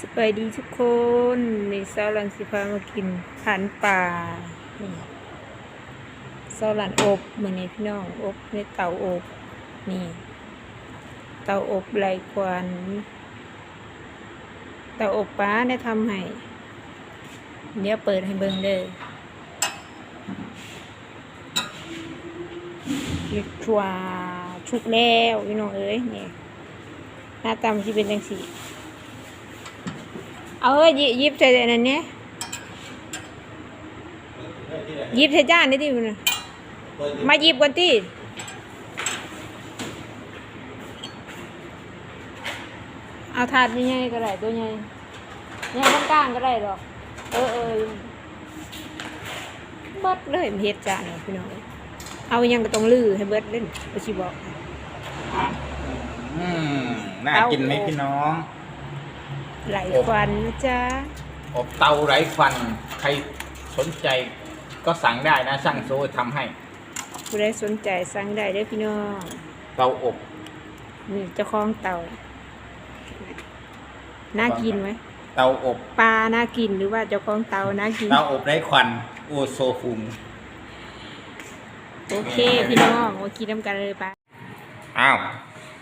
สบายดีทุกคนในเซาลันสิพามากินผันป่านี่เซาลันอบเหมือนี้พี่น้องอบในเตาอบนี่ เตาอบไรควันเตาอบป้าได้ทำให้เดี๋ยวเปิดให้เบิ่งเด้อลิทวชุกแล้วพี่น้องเอ้ยนี่หน้าตามันจะเป็นจังสี เอาเอ้ยยิบใส่อันนั้นเนี่ยยิบใส่จานนี่ดิมันน่ะมายิบก่อนที่เอาถาดใหญ่ๆก็ได้ตัวใหญ่ใหญ่กลางก็ได้ดอกเออเออเบิดเลยเฮ็ดจานเนี่ยพี่น้องเอายังก็ต้องลื้อให้เบิดเล่นบ่สิบอกอืมน่ากินไหมพี่น้อง ไหลควันนะจ๊ะอบเตาไร้ควัน ใครสนใจก็สั่งได้นะช่างโซ่ทำให้ ผู้ใดสนใจสั่งได้เด้อพี่น้องเตาอบนี่เจ้าของเตา น่ากินไหม เตาอบปลาน่ากินหรือว่าเจ้าของเตาน่ากิน เตาอบไร้ควันโอโซฟุงโอเค พี่น้องมากินน้ำกันเลยปะอ้าว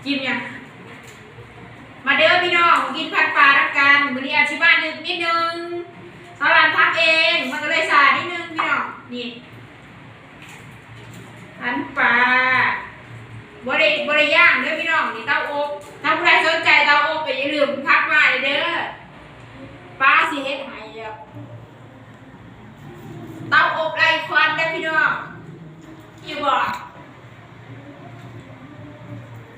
กินยังมาเด้อพี่น้อง กินผัดปลารักกันวันนี้อาชิบ้านนึงนิดนึงสารันทักเอง มันก็เลยสาดนิดนึงพี่น้องนี่ผัดปลาบริบริย่างเด้อพี่น้องนี่เต้าอบถ้าผู้ใดสนใจเต้าอบไปอย่าลืมทักมาเลยเด้อปลาสิเฮ็ดห้เด้อเต้าอบไรควันเด้อพี่น้องอยู่บ่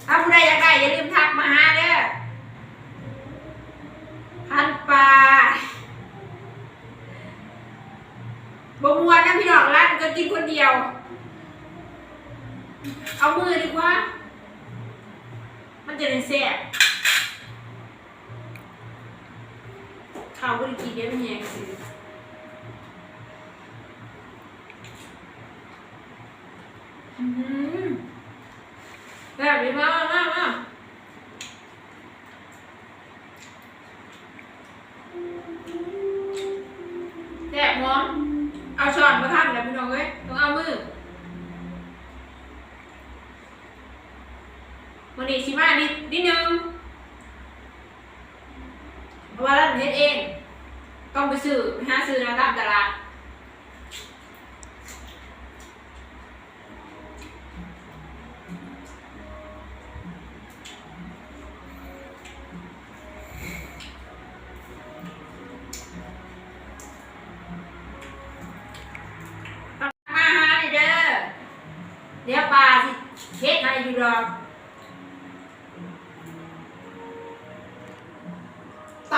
ถ้าผู้ใดอยากได้อย่าลืมทักมาหาเด้อ พันปลาบมวนนะพี่น้องร้านก็กินคนเดียว เอามือดีกว่า มันจะได้แซ่บข้าวก็ได้กินได้ไม่แย่งสิอืม แบบนี้มากมากมากแซ่บหอมเอาช้อนมาทำเดี๋ยวพี่น้องเอ้ยต้องเอามือวันนี้ชิมา นิดนึงเพราะว่าเราเฮ็ดเอง ต้องไปซื้อไปหาซื้อนะตามตลาดมาหาเด้อเดี๋ยวปลาสิเฮ็ดให้อยู่ดอก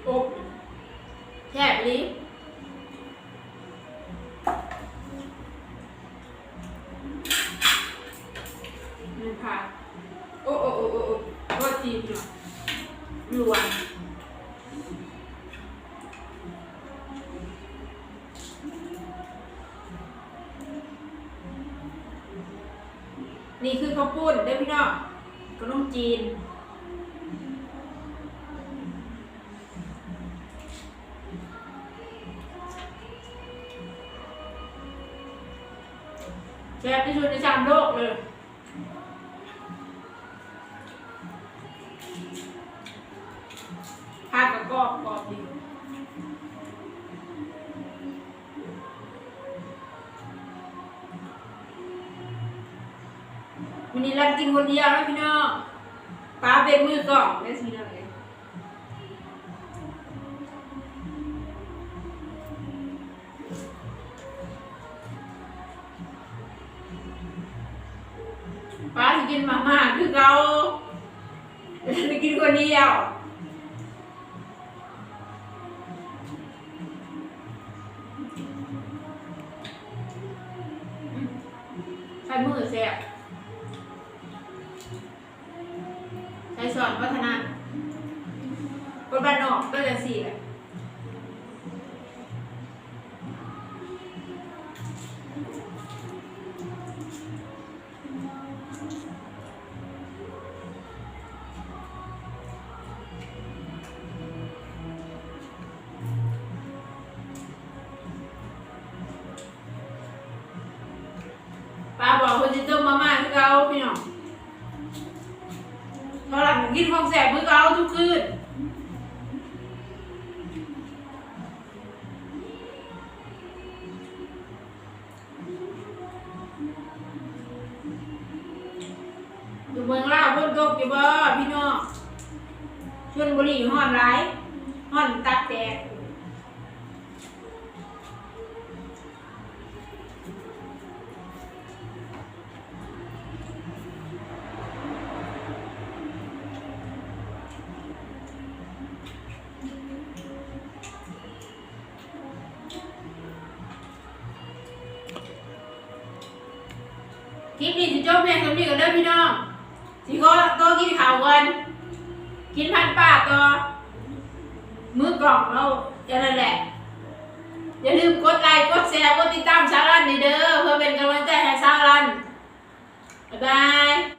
นขอบคุณผมจิ้มพับเองเลยเพื่อนอืมน้ำปลาปลาอบแซ่บลิ้นนี่ค่ะโอ้โอ้โอ้โอ้โอ้ก็จีนหน่อยรวนนี่คือข้าวปุ้นเด้พี่น้องขนมจีน แซ่บที่สุดในสามโลกเลยทานกับกรอบกรอบดีวันนี้รันกินคนเดียวนะพี่น้องป้าเป็นมือก่องได้สิน้อ กินมาม่าคือเราไปกินคนเดียวใช้มือเสียใช้สอนวัฒนากดบันออกก็จะสี่แหละ ป้าบอกคนจะต้มมาม่าคือเขาพี่น้องตอนหลังกินของแสบคือเขาทุกคืนอยู่เมืองลาวพ้นตกอยู่บ่พี่น้องชวนบุรีห้อนร้ายห้อนตักแตก คลิปนี้สิจบเพียงเท่านี้กันเด้อพี่น้องสิก็ตัวกินข่าวกันกินพันปากตัวมือกล่องเราอย่างนั้นแหละ อย่าลืมกดไลค์กดแชร์กดติดตามชาลันนี่เด้อเพื่อเป็นกำลังใจให้ชาลันบ๊ายบาย